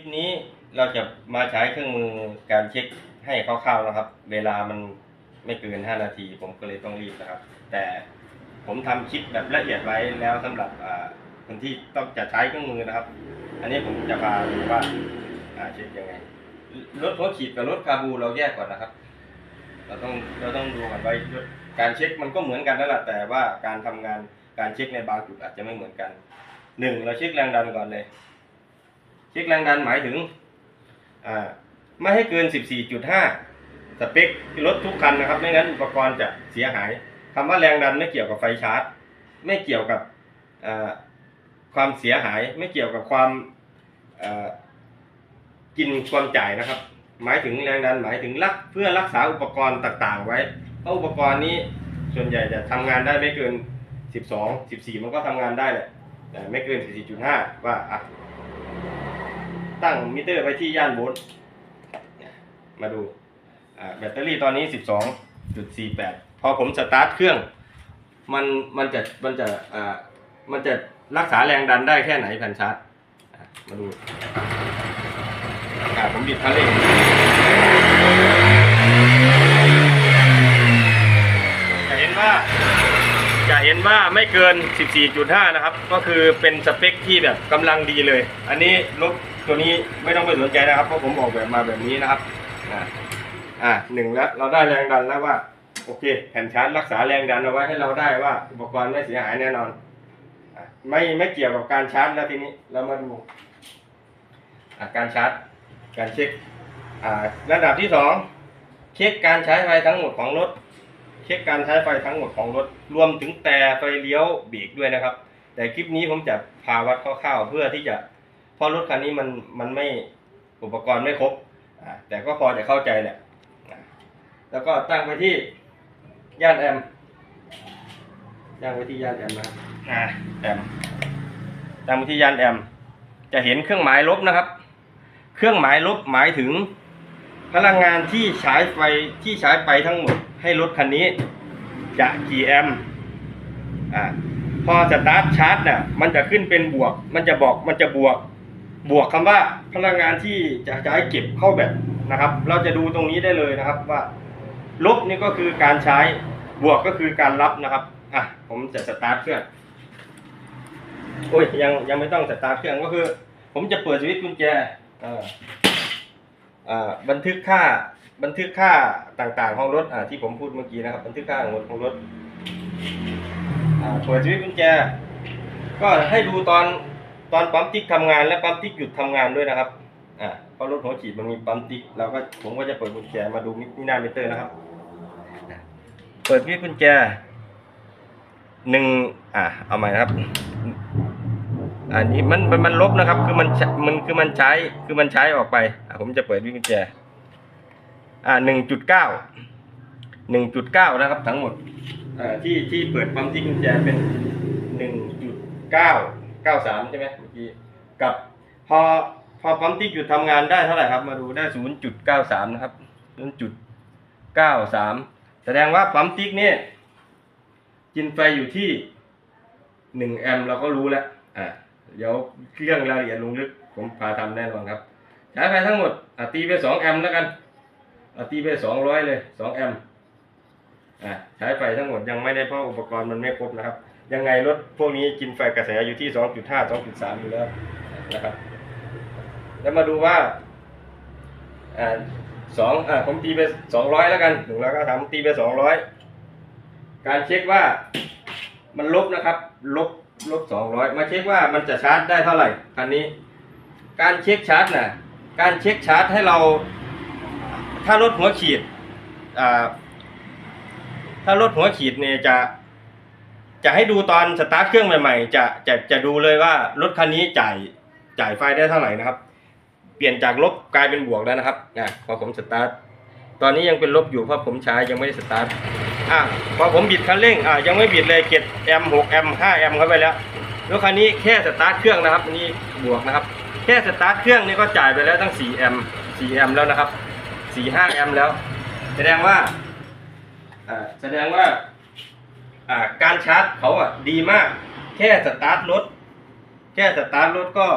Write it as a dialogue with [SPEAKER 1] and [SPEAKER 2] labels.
[SPEAKER 1] คลิปนี้เราจะมาใช้เครื่องมือการเช็คให้คร่าวๆนะครับ เวลามันไม่เกิน 5 นาที ผมก็เลยต้องรีบนะครับ แต่ผมทำคลิปแบบละเอียดไว้แล้วสำหรับคนที่ต้องจะใช้เครื่องมือนะครับ อันนี้ผมจะพาดูว่าเช็คยังไงรถหัวขีดกับรถคาบูเราแยกก่อนนะครับ เราต้องเราต้องดูกันไว้การเช็คมันก็เหมือนกันนั่นแหละแต่ว่าการทำงานการเช็คในบางจุดอาจจะไม่เหมือนกันหนึ่งเราเช็คแรงดันก่อนเลย เช็คแรงดันหมายถึงไม่ให้เกิน 14.5 สเปครถทุกคันนะครับ ไม่งั้นอุปกรณ์จะเสียหายคำว่าแรงดันไม่เกี่ยวกับไฟชาร์จ ไม่เกี่ยวกับความเสียหาย ไม่เกี่ยวกับความกินความจ่ายนะครับ หมายถึงแรงดันหมายถึงรักเพื่อรักษาอุปกรณ์ต่างๆ ไว้ เพราะอุปกรณ์นี้ส่วนใหญ่จะทำงานได้ไม่เกิน 12 14 มันก็ทำงานได้แหละแต่ไม่เกิน 14.5 ว่าอะ ตั้งมิเตอร์ไว้ที่ย่านโวลต์มาดูแบตเตอรี่ตอนนี้ 12.48 พอผมสตาร์ทเครื่อง มันมันจะมันจะอ่ามันจะรักษาแรงดันได้แค่ไหนแผ่นชาร์จมาดูอ่าผมบิดคันเร่งจะเห็นว่าจะเห็นว่าไม่เกิน 14.5 นะครับ ก็คือเป็นสเปคที่แบบกำลังดีเลย อันนี้รถ ตัวนี้ไม่ต้องไปสนใจนะครับเพราะผมออกแบบมาแบบนี้นะครับอ่าอ่าหนึ่งแล้วเราได้แรงดันแล้วว่าโอเค แผ่นชาร์จรักษาแรงดันเอาไว้ให้เราได้ว่าอุปกรณ์ไม่เสียหายแน่นอนอไม่ไม่เกี่ยวกับการชาร์จแล้วทีนี้เรามาดูการชาร์จการเช็คอ่าระดับที่สองเช็คการใช้ไฟทั้งหมดของรถ เช็คการใช้ไฟทั้งหมดของรถ รวมถึงแต่ไฟเลี้ยวเบรกด้วยนะครับ แต่คลิปนี้ผมจะพาวัดคร่าวๆเพื่อที่จะ เพราะรถคันนี้มันมันไม่อุปกรณ์ไม่ครบแต่ก็พอจะเข้าใจแหละแล้วก็ตั้งไปที่ย่านแอมตั้งไปที่ย่านแอมนะครับแอมตั้งไปที่ย่านแอม จะเห็นเครื่องหมายลบนะครับ เครื่องหมายลบหมายถึง พลังงานที่ใช้ไฟที่ใช้ไปทั้งหมด ให้รถคันนี้ จะกี่แอมอ่าพอสตาร์ทชาร์จน่ะมันจะขึ้นเป็นบวก มันจะบอกมันจะบวก บวกคำว่าพลังงานที่จะใช้เก็บเข้าแบตนะครับ เราจะดูตรงนี้ได้เลยนะครับว่า ลบนี่ก็คือการใช้บวกก็คือการรับนะครับอะผมจะสตาร์ทเครื่องโอ้ยยังยังไม่ต้องสตาร์ทเครื่องก็คือ ผมจะเปิดสวิตช์กุญแจอ่าอ่าบันทึกค่าบันทึกค่าต่างๆของรถอ่าที่ผมพูดเมื่อกี้นะครับ บันทึกค่าของรถของรถอ่าเปิดสวิตช์กุญแจ ก็ให้ดูตอน ตอนปั๊มติ๊กทำงานและปั๊มติ๊กหยุดทำงานด้วยนะครับอ่าเพราะรถหัวฉีดมันมีปั๊มติ๊กเราก็ผมก็จะเปิดกุญแจมาดูมิหน้ามิเตอร์นะครับ เปิดสวิตช์กุญแจหนึ่งอ่าเอาใหม่นะครับ อันนี้มันมันมันลบนะครับ คือมันใช้มันคือมันใช้คือมันใช้ออกไปผมจะเปิดวิกุญแจ อ่าหนึ่งจุดเก้าหนึ่งจุดเก้านะครับ ทั้งหมดอ่าที่ที่เปิดปั๊มที่กุญแจเป็นหนึ่งจุดเก้า เก้าสามใช่ไหมเมื่อกี้กับพอพอปั๊มที่หยุดทำงานได้เท่าไหร่ครับ มาดูได้ศูนย์จุดเก้าสามนะครับศูนย์จุดเก้าสามแสดงว่าปั๊มติ๊กเนี่ยกินไฟอยู่ที่หนึ่งแอมป์เราก็รู้แล้วอ่าเดี๋ยวเรื่องรายละเอียดลงลึกผมพาทำแน่นอนครับใช้ไฟทั้งหมดตีไปสองแอมป์แล้วกันตีไปสองร้อยเลยสองแอมป์อะใช้ไฟทั้งหมดยังไม่ได้เพราะอุปกรณ์มันไม่ครบนะครับ ยังไงรถพวกนี้กินไฟกระแสอยู่ที่สองจุดห้าสองจุดสามอยู่แล้วนะครับ แล้วมาดูว่าอ่าสองอ่าผมตีไปสองร้อยแล้วกันหนึ่งร้อยก็ทำตีไปสองร้อยการเช็คว่ามันลบนะครับ ลบลบสองร้อยมาเช็คว่ามันจะชาร์จได้เท่าไหร่คันนี้ การเช็คชาร์จน่ะการเช็คชาร์จให้เรา ถ้ารถหัวขีดอ่าถ้ารถหัวขีดเนี่ยจะ จะให้ดูตอนสตาร์ทเครื่องใหม่ๆ จะจะจะดูเลยว่ารถคันนี้จ่ายจ่ายไฟได้เท่าไหร่นะครับ เปลี่ยนจากลบกลายเป็นบวกแล้วนะครับอะพอผมสตาร์ทตอนนี้ยังเป็นลบอยู่เพราะผมใช้ยังไม่ได้สตาร์ทอะพอผมบิดคันเร่งอะยังไม่บิดเลยเก็บแอมหกแอมห้าแอมเข้าไปแล้วรถคันนี้แค่สตาร์ทเครื่องนะครับนี่บวกนะครับ แค่สตาร์ทเครื่องนี่ก็จ่ายไปแล้วตั้งสี่แอมสี่แอมแล้วนะครับสี่ห้าแอมแล้ว แสดงว่าอ่าแสดงว่า การชาร์จเขาอะดีมาก แค่สตาร์ทรถ แค่สตาร์ทรถก็